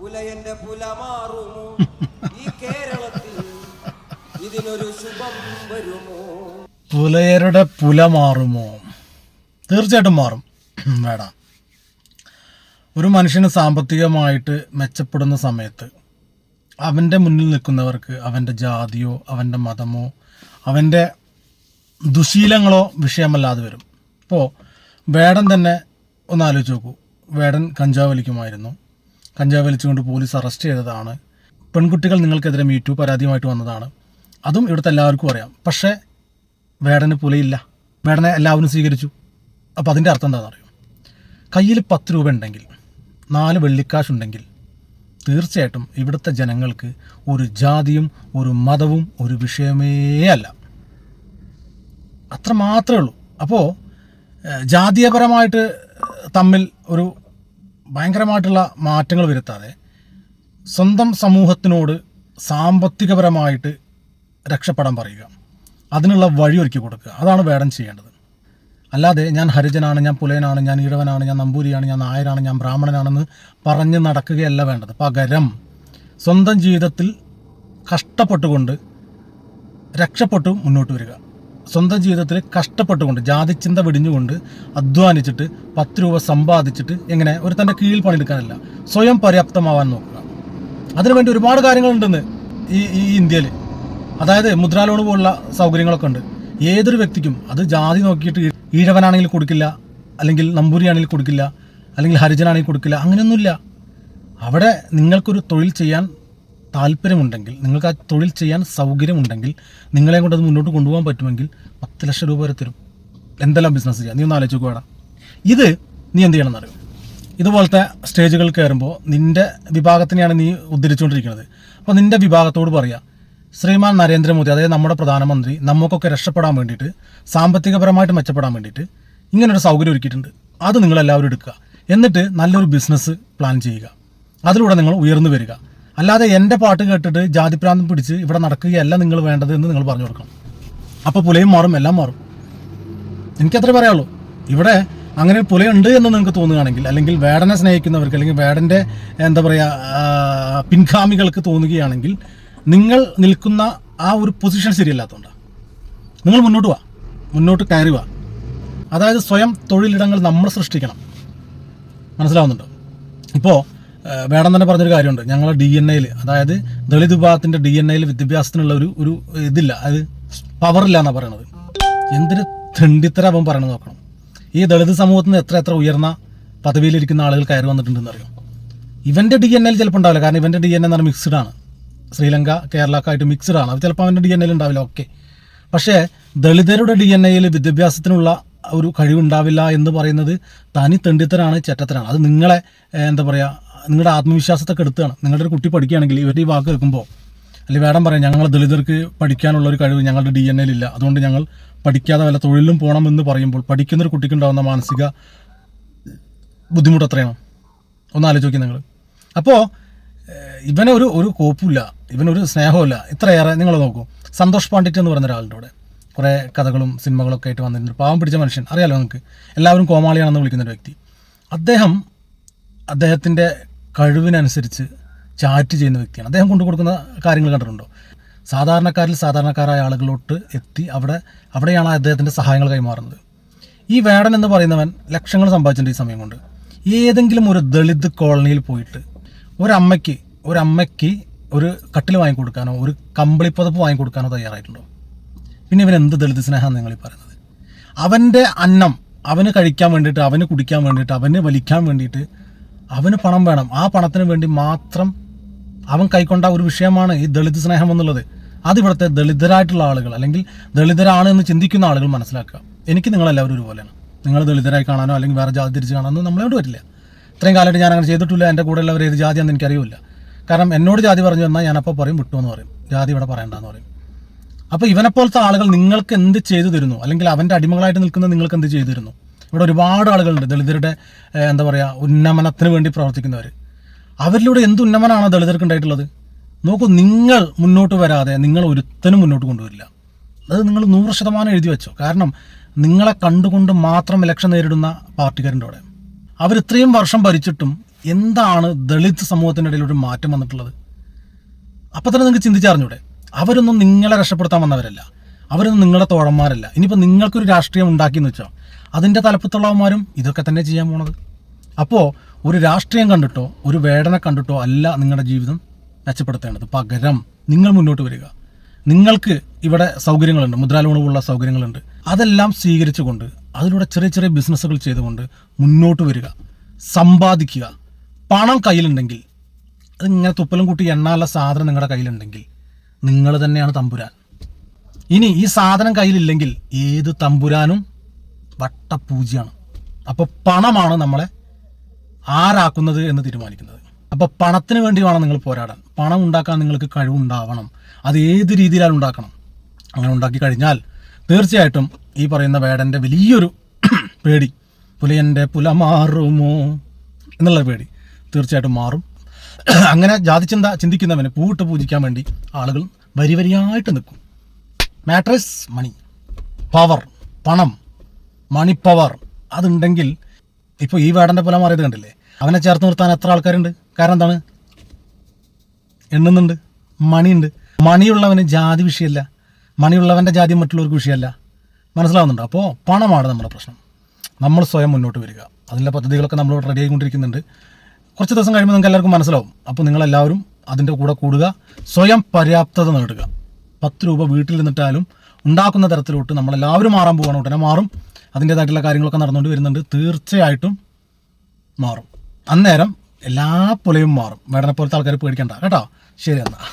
പുലയന്റെ പുല മാറുമോ ഈ കേരളത്തിൽ ഇതിനൊരു ശുഭം വരുമോ? പുലയരുടെ പുല മാറുമോ തീർച്ചയായിട്ടും മാറും. വേടാ. ഒരു മനുഷ്യന് സാമ്പത്തികമായിട്ട് മെച്ചപ്പെടുന്ന സമയത്ത് അവന്റെ മുന്നിൽ നിൽക്കുന്നവർക്ക് അവന്റെ ജാതിയോ അവന്റെ മതമോ അവന്റെ ദുശീലങ്ങളോ വിഷയമല്ലാതെ വരും. ഇപ്പോൾ വേടം തന്നെ ഒന്ന് ആലോചിച്ച് നോക്കൂ. വേടൻ കഞ്ചാവ് വലിക്കുമായിരുന്നു. കഞ്ചാവ് വലിച്ചുകൊണ്ട് പോലീസ് അറസ്റ്റ് ചെയ്തതാണ്. പെൺകുട്ടികൾ നിങ്ങൾക്കെതിരെ മീറ്റു പരാതിയുമായിട്ട് വന്നതാണ്. അതും ഇവിടുത്തെ എല്ലാവർക്കും അറിയാം. പക്ഷേ വേടന് പുലയില്ല. വേടനെ എല്ലാവരും സ്വീകരിച്ചു. അപ്പോൾ അതിന്റെ അർത്ഥം എന്താണെന്ന് അറിയോ കയ്യിൽ പത്ത് രൂപ ഉണ്ടെങ്കിൽ നാല് വെള്ളിക്കാശ് ഉണ്ടെങ്കിൽ തീർച്ചയായിട്ടും ഇവിടുത്തെ ജനങ്ങൾക്ക് ഒരു ജാതിയും ഒരു മതവും ഒരു വിഷയമേ അല്ല. അത്ര മാത്രമേ ഉള്ളൂ അപ്പോൾ ജാതീയപരമായിട്ട് തമ്മിൽ ഒരു ഭയങ്കരമായിട്ടുള്ള മാറ്റങ്ങൾ വരുത്താതെ സ്വന്തം സമൂഹത്തിനോട് സാമ്പത്തികപരമായിട്ട് രക്ഷപ്പെടാൻ പറയുക. അതിനുള്ള വഴി ഒരുക്കി കൊടുക്കുക. അതാണ് വേടൻ ചെയ്യേണ്ടത്. അല്ലാതെ ഞാൻ ഹരിജനാണ് ഞാൻ പുലയനാണ് ഞാൻ ഈഴവനാണ് ഞാൻ നമ്പൂരിയാണ് ഞാൻ നായരാണ് ഞാൻ ബ്രാഹ്മണനാണെന്ന് പറഞ്ഞ് നടക്കുകയല്ല വേണ്ടത്. പകരം സ്വന്തം ജീവിതത്തിൽ കഷ്ടപ്പെട്ടുകൊണ്ട് രക്ഷപ്പെട്ടു മുന്നോട്ട് വരിക. സ്വന്തം ജീവിതത്തിൽ കഷ്ടപ്പെട്ടുകൊണ്ട് ജാതിചിന്ത വെടിഞ്ഞുകൊണ്ട് അധ്വാനിച്ചിട്ട് പത്ത് രൂപ സമ്പാദിച്ചിട്ട് എങ്ങനെ ഒരു തന്റെ കീഴിൽ പണിയെടുക്കാനല്ല സ്വയം പര്യാപ്തമാവാൻ നോക്കുക. അതിനുവേണ്ടി ഒരുപാട് കാര്യങ്ങളുണ്ടെന്ന് ഈ ഈ ഇന്ത്യയിൽ. അതായത് മുദ്രാ ലോൺ പോലുള്ള സൗകര്യങ്ങളൊക്കെ ഉണ്ട്. ഏതൊരു വ്യക്തിക്കും അത് ജാതി നോക്കിയിട്ട് ഈഴവനാണെങ്കിൽ കൊടുക്കില്ല അല്ലെങ്കിൽ നമ്പൂരിയാണെങ്കിൽ കൊടുക്കില്ല അല്ലെങ്കിൽ ഹരിജനാണെങ്കിൽ കൊടുക്കില്ല അങ്ങനെയൊന്നുമില്ല. അവിടെ നിങ്ങൾക്കൊരു തൊഴിൽ ചെയ്യാൻ താല്പര്യമുണ്ടെങ്കിൽ നിങ്ങൾക്ക് ആ തൊഴിൽ ചെയ്യാൻ സൗകര്യമുണ്ടെങ്കിൽ നിങ്ങളെ കൊണ്ട് അത് മുന്നോട്ട് കൊണ്ടുപോകാൻ പറ്റുമെങ്കിൽ പത്ത് ലക്ഷം രൂപ വരെ തരും. എന്തെല്ലാം ബിസിനസ് ചെയ്യാം? നീ ഒന്ന് ആലോചിച്ച് വേണം. ഇത് നീ എന്ത് ചെയ്യണം എന്നറിയും ഇതുപോലത്തെ സ്റ്റേജുകൾ കയറുമ്പോൾ നിന്റെ വിഭാഗത്തിനെയാണ് നീ ഉദ്ധരിച്ചുകൊണ്ടിരിക്കുന്നത്. അപ്പോൾ നിന്റെ വിഭാഗത്തോട് പറയാം ശ്രീമാൻ നരേന്ദ്രമോദി അതായത് നമ്മുടെ പ്രധാനമന്ത്രി നമുക്കൊക്കെ രക്ഷപ്പെടാൻ വേണ്ടിയിട്ട് സാമ്പത്തികപരമായിട്ട് മെച്ചപ്പെടാൻ വേണ്ടിയിട്ട് ഇങ്ങനൊരു സൗകര്യം ഒരുക്കിയിട്ടുണ്ട്. അത് നിങ്ങളെല്ലാവരും എടുക്കുക. എന്നിട്ട് നല്ലൊരു ബിസിനസ് പ്ലാൻ ചെയ്യുക. അതിലൂടെ നിങ്ങൾ ഉയർന്നു വരിക. അല്ലാതെ എന്റെ പാട്ട് കേട്ടിട്ട് ജാതിപ്രാന്തം പിടിച്ച് ഇവിടെ നടക്കുകയല്ല നിങ്ങൾ വേണ്ടത് എന്ന് നിങ്ങൾ പറഞ്ഞു കൊടുക്കണം. അപ്പോൾ പുലയും മാറും എല്ലാം മാറും. എനിക്കത്രേ പറയാനുള്ളൂ. ഇവിടെ അങ്ങനെ പുലയുണ്ട് എന്ന് നിങ്ങൾക്ക് തോന്നുകയാണെങ്കിൽ അല്ലെങ്കിൽ വേടനെ സ്നേഹിക്കുന്നവർക്ക് അല്ലെങ്കിൽ വേടന്റെ എന്താ പറയുക പിൻഗാമികൾക്ക് തോന്നുകയാണെങ്കിൽ നിങ്ങൾ നിൽക്കുന്ന ആ ഒരു പൊസിഷൻ ശരിയല്ലാത്തതുകൊണ്ടാണ് നിങ്ങൾ മുന്നോട്ട് വാ. മുന്നോട്ട് കയറി വാ. അതായത് സ്വയം തൊഴിലിടങ്ങൾ നമ്മൾ സൃഷ്ടിക്കണം. മനസ്സിലാവുന്നുണ്ടോ? ഇപ്പോൾ വേടം തന്നെ പറഞ്ഞൊരു കാര്യമുണ്ട്. ഞങ്ങളെ ഡി എൻ എയിൽ അതായത് ദളിത് വിഭാഗത്തിന്റെ ഡി എൻ എയിൽ വിദ്യാഭ്യാസത്തിനുള്ള ഒരു ഒരു ഇതില്ല. അത് പവറില്ല എന്നാണ് പറയണത്. എന്തൊരു തെണ്ടിത്തര അവൻ പറയണത് നോക്കണം. ഈ ദളിത് സമൂഹത്തിൽ നിന്ന് എത്ര എത്ര ഉയർന്ന പദവിയിലിരിക്കുന്ന ആളുകൾ കയറി വന്നിട്ടുണ്ടെന്ന് അറിയാം? ഇവന്റെ ഡി എൻ എൽ ചിലപ്പോൾ ഉണ്ടാവില്ല. കാരണം ഇവന്റെ ഡി എൻ എന്ന് പറഞ്ഞാൽ മിക്സ്ഡ് ആണ്. ശ്രീലങ്ക കേരള ഒക്കെ ആയിട്ട് മിക്സ്ഡ് ആണ്. അത് ചിലപ്പോൾ അവന്റെ ഡി എൻ എൽ ഉണ്ടാവില്ല. ഓക്കെ പക്ഷേ ദളിതരുടെ ഡി എൻ എയിൽ വിദ്യാഭ്യാസത്തിനുള്ള ഒരു കഴിവുണ്ടാവില്ല എന്ന് പറയുന്നത് തനി തെണ്ടിത്തരാണ് ചെറ്റത്തരാണ്. അത് നിങ്ങളെ എന്താ പറയുക നിങ്ങളുടെ ആത്മവിശ്വാസത്തൊക്കെ എടുത്താണ്. നിങ്ങളുടെ ഒരു കുട്ടി പഠിക്കുകയാണെങ്കിൽ ഇവരുടെ ഈ വാക്ക് കേൾക്കുമ്പോൾ അല്ലെങ്കിൽ വേടം പറയാം ഞങ്ങൾ ദളിതർക്ക് പഠിക്കാനുള്ള ഒരു കഴിവ് ഞങ്ങളുടെ ഡി എൻ ഇല്ല. അതുകൊണ്ട് ഞങ്ങൾ പഠിക്കാതെ വല്ല തൊഴിലും പോകണമെന്ന് പറയുമ്പോൾ പഠിക്കുന്ന ഒരു കുട്ടിക്കുണ്ടാകുന്ന മാനസിക ബുദ്ധിമുട്ട് എത്രയാണ്? ഒന്ന് ആലോചിക്കുക നിങ്ങൾ അപ്പോൾ ഇവനെ ഒരു ഒരു കോപ്പുമില്ല ഇവനൊരു സ്നേഹമില്ല ഇത്രയേറെ നിങ്ങൾ നോക്കൂ. സന്തോഷ് പാണ്ഡിറ്റ് എന്ന് പറയുന്ന ഒരാളുടെ കൂടെ കുറേ കഥകളും സിനിമകളൊക്കെ ആയിട്ട് വന്നിട്ടുണ്ട്. പാവം പിടിച്ച മനുഷ്യൻ. അറിയാലോ നിങ്ങൾക്ക്? എല്ലാവരും കോമാളിയാണെന്ന് വിളിക്കുന്ന ഒരു വ്യക്തി. അദ്ദേഹം അദ്ദേഹത്തിന്റെ കഴിവിനനുസരിച്ച് ചാറ്റ് ചെയ്യുന്ന വ്യക്തിയാണ്. അദ്ദേഹം കൊണ്ടു കൊടുക്കുന്ന കാര്യങ്ങൾ കണ്ടിട്ടുണ്ടോ? സാധാരണക്കാരിൽ സാധാരണക്കാരായ ആളുകളോട്ട് എത്തി അവിടെ അവിടെയാണ് അദ്ദേഹത്തിന്റെ സഹായങ്ങൾ കൈമാറുന്നത്. ഈ വേടൻ എന്ന് പറയുന്നവൻ ലക്ഷങ്ങൾ സമ്പാദിച്ചിട്ടുണ്ട് ഈ സമയം കൊണ്ട് ഏതെങ്കിലും ഒരു ദളിത് കോളനിയിൽ പോയിട്ട് ഒരമ്മയ്ക്ക് ഒരമ്മയ്ക്ക് ഒരു കട്ടിൽ വാങ്ങിക്കൊടുക്കാനോ ഒരു കമ്പിളിപ്പതപ്പ് വാങ്ങിക്കൊടുക്കാനോ തയ്യാറായിട്ടുണ്ടോ? പിന്നെ ഇവൻ എന്ത് ദളിത് സ്നേഹമാണ് നിങ്ങൾ ഈ പറയുന്നത്? അവന്റെ അന്നം അവന് കഴിക്കാൻ വേണ്ടിയിട്ട് അവന് കുടിക്കാൻ വേണ്ടിയിട്ട് അവന് വലിക്കാൻ വേണ്ടിയിട്ട് അവന് പണം വേണം. ആ പണത്തിന് വേണ്ടി മാത്രം അവൻ കൈക്കൊണ്ട ഒരു വിഷയമാണ് ഈ ദളിത് സ്നേഹം എന്നുള്ളത്. അതിവിടുത്തെ ദളിതരായിട്ടുള്ള ആളുകൾ അല്ലെങ്കിൽ ദളിതരാണ് എന്ന് ചിന്തിക്കുന്ന ആളുകൾ മനസ്സിലാക്കുക. എനിക്ക് നിങ്ങളെല്ലാവരും ഒരുപോലെയാണ്. നിങ്ങൾ ദളിതരായി കാണാനോ അല്ലെങ്കിൽ വേറെ ജാതി തിരിച്ച് കാണാനോ നമ്മളോട് വരില്ല. ഇത്രയും കാലമായിട്ട് ഞാൻ അങ്ങനെ ചെയ്തിട്ടില്ല. എന്റെ കൂടെ ഉള്ളവർ ഏത് ജാതിയാണെന്ന് എനിക്കറിയില്ല. കാരണം എന്നോട് ജാതി പറഞ്ഞു തന്നാൽ ഞാനപ്പോൾ പറയും വിട്ടു എന്ന് പറയും. ജാതി ഇവിടെ പറയണ്ടെന്ന് പറയും. അപ്പോൾ ഇവനെപ്പോലത്തെ ആളുകൾ നിങ്ങൾക്ക് എന്ത് ചെയ്തു തരുന്നു? അല്ലെങ്കിൽ അവന്റെ അടിമകളായിട്ട് നിൽക്കുന്ന നിങ്ങൾക്ക് എന്ത് ചെയ്തു തരുന്നു? ഇവിടെ ഒരുപാട് ആളുകളുണ്ട്. ദളിതരുടെ എന്താ പറയുക ഉന്നമനത്തിന് വേണ്ടി പ്രവർത്തിക്കുന്നവർ അവരിലൂടെ എന്ത് ഉന്നമനമാണ് ദളിതർക്ക് ഉണ്ടായിട്ടുള്ളത്? നോക്കൂ നിങ്ങൾ മുന്നോട്ട് വരാതെ നിങ്ങൾ ഒരുത്തനും മുന്നോട്ട് കൊണ്ടുവരില്ല. അത് നിങ്ങൾ നൂറ് ശതമാനം എഴുതി വെച്ചോ. കാരണം നിങ്ങളെ കണ്ടുകൊണ്ട് മാത്രം ഇലക്ഷൻ നേരിടുന്ന പാർട്ടിക്കാരന്റെ അവിടെ. അവർ ഇത്രയും വർഷം ഭരിച്ചിട്ടും എന്താണ് ദളിത് സമൂഹത്തിന്റെ ഇടയിൽ ഒരു മാറ്റം വന്നിട്ടുള്ളത്? അപ്പം തന്നെ നിങ്ങൾക്ക് ചിന്തിച്ചറിഞ്ഞൂടെ അവരൊന്നും നിങ്ങളെ രക്ഷപ്പെടുത്താൻ വന്നവരല്ല. അവരൊന്നും നിങ്ങളുടെ തോഴന്മാരല്ല. ഇനിയിപ്പോൾ നിങ്ങൾക്കൊരു രാഷ്ട്രീയം ഉണ്ടാക്കിയെന്ന് വെച്ചോ. അതിന്റെ തലപ്പത്തുള്ളവന്മാരും ഇതൊക്കെ തന്നെ ചെയ്യാൻ പോണത്. അപ്പോൾ ഒരു രാഷ്ട്രീയം കണ്ടിട്ടോ ഒരു വേദന കണ്ടിട്ടോ അല്ല നിങ്ങളുടെ ജീവിതം മെച്ചപ്പെടുത്തേണ്ടത്. പകരം നിങ്ങൾ മുന്നോട്ട് വരിക. നിങ്ങൾക്ക് ഇവിടെ സൗകര്യങ്ങളുണ്ട് മുദ്രാ പോലുള്ള സൗകര്യങ്ങളുണ്ട്. അതെല്ലാം സ്വീകരിച്ചുകൊണ്ട് അതിലൂടെ ചെറിയ ചെറിയ ബിസിനസ്സുകൾ ചെയ്തുകൊണ്ട് മുന്നോട്ട് വരിക. സമ്പാദിക്കുക. പണം കയ്യിലുണ്ടെങ്കിൽ അത് ഇങ്ങനെ തുപ്പലും കൂട്ടി എണ്ണാനുള്ള സാധനം നിങ്ങളുടെ കയ്യിലുണ്ടെങ്കിൽ നിങ്ങൾ തന്നെയാണ് തമ്പുരാൻ. ഇനി ഈ സാധനം കയ്യിലില്ലെങ്കിൽ ഏത് തമ്പുരാനും വട്ടപൂജ്യാണ്. അപ്പോൾ പണമാണ് നമ്മളെ ആരാക്കുന്നത് എന്ന് തീരുമാനിക്കുന്നത്. അപ്പോൾ പണത്തിന് വേണ്ടി വേണം നിങ്ങൾ പോരാടാൻ. പണം ഉണ്ടാക്കാൻ നിങ്ങൾക്ക് കഴിവുണ്ടാവണം. അത് ഏത് രീതിയിലാണ് ഉണ്ടാക്കണം? അങ്ങനെ ഉണ്ടാക്കി കഴിഞ്ഞാൽ തീർച്ചയായിട്ടും ഈ പറയുന്ന വേടന്റെ വലിയൊരു പേടി പുലയന്റെ പുല മാറുമോ എന്നുള്ള പേടി തീർച്ചയായിട്ടും മാറും. അങ്ങനെ ജാതി ചിന്ത ചിന്തിക്കുന്നവന് പൂവിട്ട് പൂജിക്കാൻ വേണ്ടി ആളുകൾ വരി വരിയായിട്ട് നിൽക്കും. മാട്രസ് മണി പവർ പണം മണി പവർ അതുണ്ടെങ്കിൽ ഇപ്പോൾ ഈ വേടന്റെ പോലെ മാറിയത് കണ്ടില്ലേ? അവനെ ചേർത്ത് നിർത്താൻ എത്ര ആൾക്കാരുണ്ട്? കാരണം എന്താണ്? എണ്ണുന്നുണ്ട് മണിയുണ്ട് മണിയുള്ളവന് ജാതി വിഷയമല്ല. മണിയുള്ളവന്റെ ജാതി മറ്റുള്ളവർക്ക് വിഷയമല്ല. മനസ്സിലാവുന്നുണ്ട്? അപ്പോൾ പണമാണ് നമ്മുടെ പ്രശ്നം. നമ്മൾ സ്വയം മുന്നോട്ട് വരിക. അതിന്റെ പദ്ധതികളൊക്കെ നമ്മൾ റെഡി ആയിക്കൊണ്ടിരിക്കുന്നുണ്ട്. കുറച്ച് ദിവസം കഴിയുമ്പോൾ നിങ്ങൾക്ക് എല്ലാവർക്കും മനസ്സിലാവും. അപ്പോൾ നിങ്ങളെല്ലാവരും അതിന്റെ കൂടെ കൂടുക. സ്വയം പര്യാപ്തത നേടുക. പത്ത് രൂപ വീട്ടിൽ നിന്നിട്ടാലും ഉണ്ടാക്കുന്ന തരത്തിലോട്ട് നമ്മളെല്ലാവരും മാറാൻ പോവാണ് ഉടനെ മാറും. അതിന്റേതായിട്ടുള്ള കാര്യങ്ങളൊക്കെ നടന്നുകൊണ്ട് വരുന്നുണ്ട്. തീർച്ചയായിട്ടും മാറും. അന്നേരം എല്ലാ പുലയും മാറും. വേടനെ പോലത്തെ ആൾക്കാർ പേടിക്കണ്ട. കേട്ടോ? ശരി എന്നാൽ